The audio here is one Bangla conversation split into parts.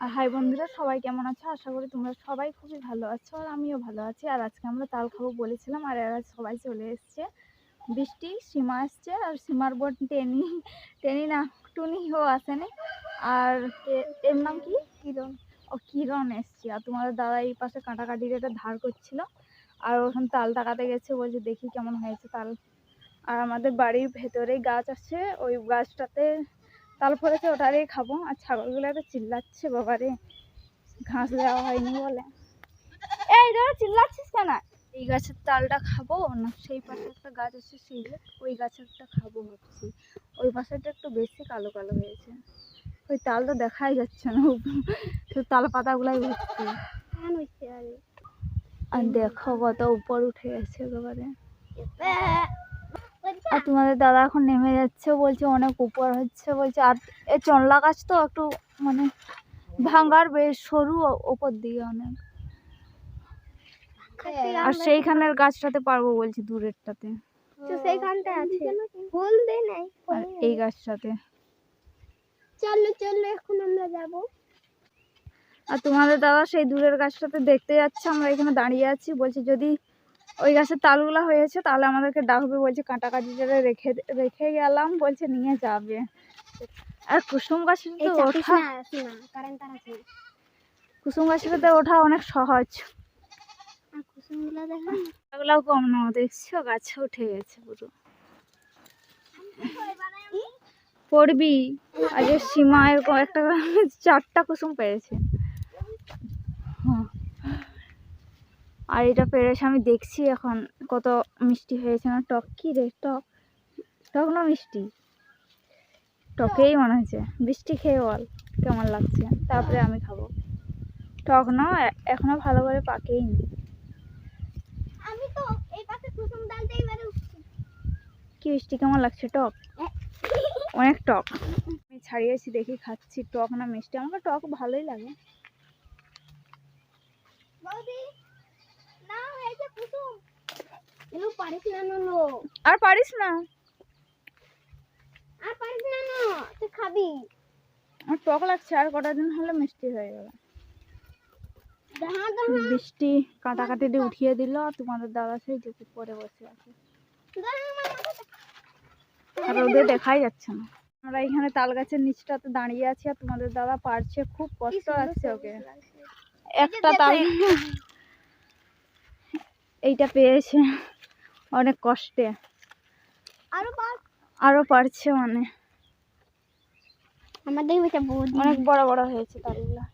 আর হাই বন্ধুরা, সবাই কেমন আছো? আশা করি তোমরা সবাই খুবই ভালো আছো আর আমিও ভালো আছি। আর আজকে আমরা তাল খাব বলেছিলাম আর এরা সবাই চলে এসছে। বৃষ্টি, সীমা আসছে আর সীমার বোন টেনি টেনি না টুনিও আসেনি আর এর নাম কি? কিরণ। ও কিরণ এসছে। আর তোমাদের দাদা এই পাশে কাটাকাটির এটা ধার করছিল। আর ওখানে তাল টাকাতে গেছে, বলছে দেখি কেমন হয়েছে তাল। আর আমাদের বাড়ির ভেতরেই গাছ আছে। ওই গাছটাতে তাল পড়েছে ওটারই খাব। আর ছাগলগুলো তো চিল্লাচ্ছে বাবারে। ঘাস দেওয়া হয়নি বলে। এই তোরা চিল্লাচ্ছিস কেন? এই গাছের তালটা খাব না সেই পাশে একটা গাছ আছে সেই ওই গাছেরটা খাব ভাবছি। ওই পাশেরটা একটু বেশি কালো কালো হয়েছে। ওই তালটা দেখাই যাচ্ছে না। শুধু তাল পাতাগুলাই ভর্তি আর দেখো কত উপর উঠে গেছে একেবারে আর তোমাদের দাদা এখন নেমে যাচ্ছে বলছে অনেক উপর হচ্ছে বলছে আর এ চনলা গাছ তো একটু মানে ভাঙার বেশ সরু ও- ওপর দিকে অনেক। আর সেইখানের গাছটাতে পারব বলছে দূরেরটাতে। তো সেইখানটা আছে। ফুল দেয় নাই আর এই গাছটাতে। চলো চলো এখন আমরা যাব। আর তোমাদের দাদা সেই দূরের গাছটাতে দেখতে যাচ্ছে আমরা এখানে দাঁড়িয়ে আছি বলছে যদি ওই গাছের তালগুলা হয়েছে তাহলে আমাদেরকে ডাকবে বলছে কাটা কাটিটা রেখে রেখে গেলাম বলছে নিয়ে যাবে। আর কুসুম গাছের তো ওঠা কুসুম গাছেতে ওঠা অনেক সহজ। কুসুমগুলো কম না দেখছ? গাছে উঠে গেছে পুরো। পড়বি? আগে সীমা এরকম একটা চারটা কুসুম পেয়েছে। আর এটা পেরেছে আমি দেখছি এখন কত মিষ্টি হয়েছে না। টক কি রে? টক। টক না মিষ্টি? টকেই মনে হয়েছে। বৃষ্টি খেয়ে বল কেমন লাগছে? তারপরে আমি খাব। টক না এখনও ভালো করে পাকেইনি। আমি তো এই পাশে কুসুম ডালতে এবারে উঠছি। কি মিষ্টি কেমন লাগছে? টক? অনেক টক। আমি ছাড়িয়েছি দেখি খাচ্ছি। টক না মিষ্টি? আমাকে টক ভালোই লাগে। বৌদি না হয়েছে কুসুম এলো পারিস না নো আর পারিস না? আর পারিস না নো তুই খাবি। আমার টক লাগছে আর কটা দিন হলে মিষ্টি হয়ে যাবে। বৃষ্টি কাটাকাটি দিয়ে উঠিয়ে দিল আর তোমাদের দাদা সেই জুপুর পরে বসে আছে। আর ওদের দেখাই যাচ্ছে না। আমরা এখানে তাল গাছের নিচটাতে দাঁড়িয়ে আছি আর তোমাদের দাদা পারছে খুব কষ্ট লাগছে ওকে। একটা তাল এইটা পেয়েছে। অনেক কষ্টে। আরও পারছে মানে। আমাদের অনেক বড় বড় হয়েছে তালগুলা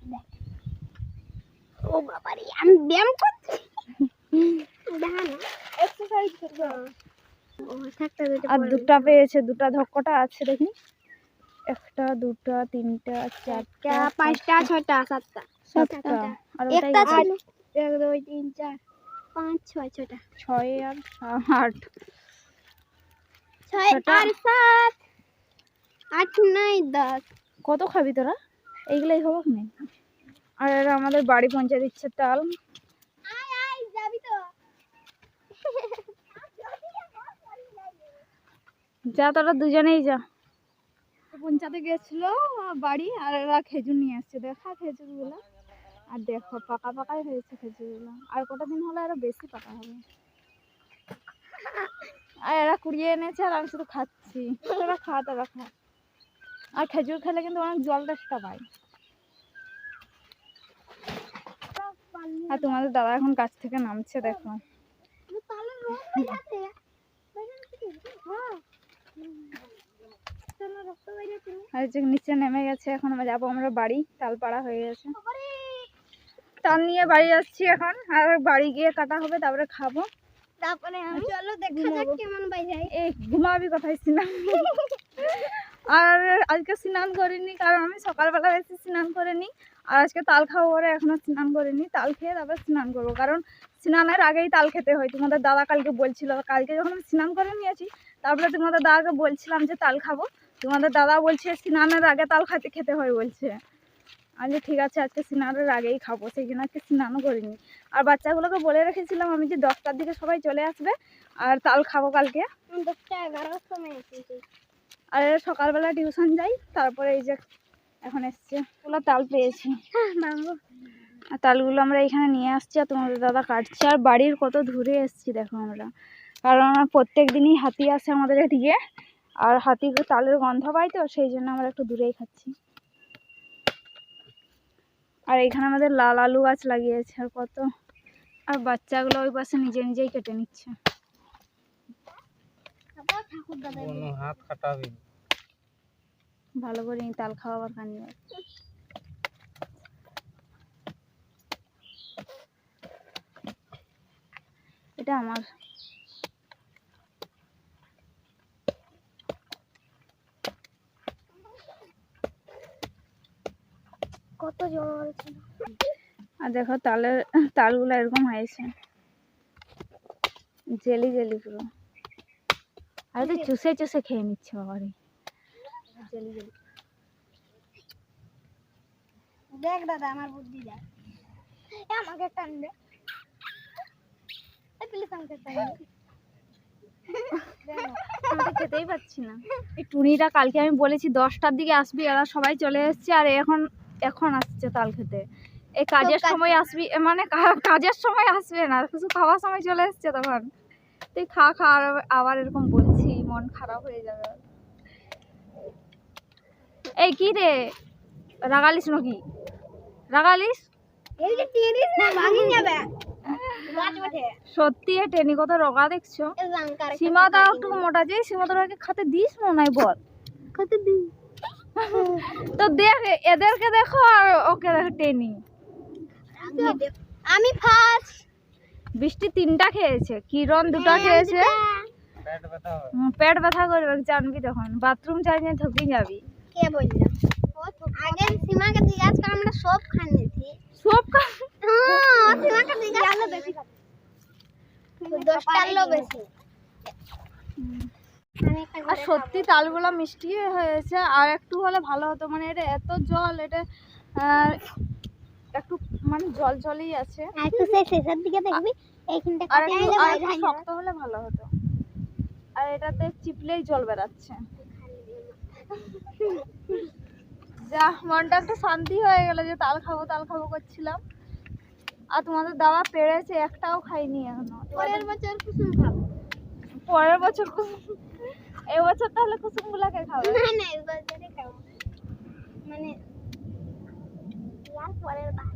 ও আমি ব্যায়াম করছি। আর দুটা পেয়েছে দুটা ধক্কটা আছে দেখি। একটা দুটা তিনটা চারটা পাঁচটা ছয়টা সাতটা। সাতটা। একটা ছিল। এক দুই তিন চার। পাঁচ ছয় ছয়টা। ছয় আর আট। ছয়। আর সাত। আট নয় দশ। কত খাবি তোরা? এইগুলাই হোক না আর এরা আমাদের বাড়ি পৌঁছে দিচ্ছে তাল। আয় আয় যাবি তো। যা তোরা দুজনেই যা। পঞ্চায়েতে গেছিল বাড়ি আর এরা খেজুর নিয়ে আসছে। দেখা খেজুরগুলো। আর দেখো, পাকা পাকাই হয়েছে খেজুরগুলো। আর কটা দিন হলে আরও বেশি পাকা হবে। আর এরা কুড়িয়ে এনেছে আর আমি শুধু খাচ্ছি। তোরা খা তোরা খা আর খেজুর খেলে কিন্তু অনেক জল তেষ্টা পায়। আর তোমাদের দাদা এখন কাছ থেকে নামছে, দেখো। আর যে নিচে নেমে গেছে, এখন যাব, আমরা বাড়ি, তালপাড়া হয়ে গেছে। তাল নিয়ে বাড়ি যাচ্ছি এখন। আর বাড়ি গিয়ে কাটা হবে তারপরে খাব। তারপরে আমি চলো দেখা যাক কেমন বাইরে এই ঘুমাবি কোথায় স্নান আর আজকে স্নান করিনি কারণ আমি সকালবেলা বেশি স্নান করিনি। আর আজকে তাল খাব পরে এখনও স্নান করিনি। তাল খেয়ে তারপরে স্নান করব। কারণ স্নানের আগেই তাল খেতে হয়। তোমাদের দাদা কালকে বলছিল কালকে যখন আমি স্নান করে নিয়েছি তারপরে তোমাদের দাদাকে বলছিলাম যে তাল খাব। তোমাদের দাদা বলছে স্নানের আগে তাল খাতে খেতে হয় বলছে। আমি ঠিক আছে আজকে স্নানের আগেই খাব সেই জন্য আজকে স্নানও করিনি। আর বাচ্চাগুলোকে বলে রেখেছিলাম আমি যে দশটার দিকে সবাই চলে আসবে আর তাল খাব কালকে। আর সকালবেলা টিউশন যাই তারপরে এই যে এখন এসছে। ওগুলো তাল পেয়েছি। বাবু আর তালগুলো আমরা এখানে নিয়ে আসছি আর তোমাদের দাদা কাটছে। আর বাড়ির কত দূরে এসছি দেখো আমরা। কারণ আমার প্রত্যেক দিনই হাতি আসে আমাদের এদিকে। আর হাতি তালের গন্ধ পাই তো সেই জন্য আমরা একটু দূরেই খাচ্ছি। আর এখানে আমাদের লাল আলু গাছ লাগিয়েছে আর কত। আর বাচ্চাগুলো ওই পাশে নিজে নিজেই কেটে নিচ্ছে। হাত কাটাবি ভালো করে তাল খাওয়াবার কানি এটা আমার। কত জল ছিল আর দেখো তালের তালগুলো এরকম হয়েছে। জেলি জেলি পুরো। আর তো চুষে চুষে খেয়ে নিচ্ছে বাবারে। Jelly jelly. দেখ দাদা আমার বুদ্ধি দেখ। আমাকে একটা আন প্লিজ আমাকে একটা আমি খেতেই পাচ্ছি না। এই টুনিটা কালকে আমি বলেছি দশটার দিকে আসবি এরা সবাই চলে এসছে আর এখন এখন আসছে তাল খেতে। এই কাজের সময় আসবি মানে কাজের সময় আসবে না কিছু খাওয়ার সময় চলে এসছে তখন। তুই খা খা আবার এরকম বলছি মন খারাপ হয়ে যাবে। এই কি রে? রাগালিস নাকি? রাগালিস? সত্যি টেনি কত রগা দেখছ? সীমা তাও একটু মোটা যে সীমা তোরাকে খাতে দিস মনে হয় বল। কত দিন তো দেখ এদেরকে দেখো আর ওকে দেখো টেনি। আমি ফার্স্ট বৃষ্টি তিনটা খেয়েছে কিরণ দুটো খেয়েছে। পেট ব্যথা হবে। হুম, পেট ব্যথা করবে জানবি তখন। বাথরুম চাই নিয়ে থকি যাবি। কে বলল? আগে সীমাকে জিজ্ঞাসা করে আমরা সব খান নিয়েছি সব খা- হ্যাঁ সীমাকে জিজ্ঞাসা বেশি দশটার লো বেশি। আমি একটা আর সত্যি তালগুলো মিষ্টি হয়েছে আর একটু হলে ভালো হতো। মানে এটা এত জল এটা একটু মানে জল জলই আছে। একটু সেই শেষের দিকে দেখবি এইখানটা আর একটু। শক্ত হলে ভালো হতো। আর এটাতে চিপলেই জল বেরাচ্ছে যা মনটা একটু শান্তি হয়ে গেল যে তাল খাব তাল খাব করছিলাম। আর তোমাদের দাওয়া পেরেছে একটাও খাইনি এখনও। পরের বছর কুসুম খাব। পরের বছর কুসুম এবছর তাহলে কুসুম গুলাকে খাবে না না এই বছরই খাব। মানে লাল পরের বার।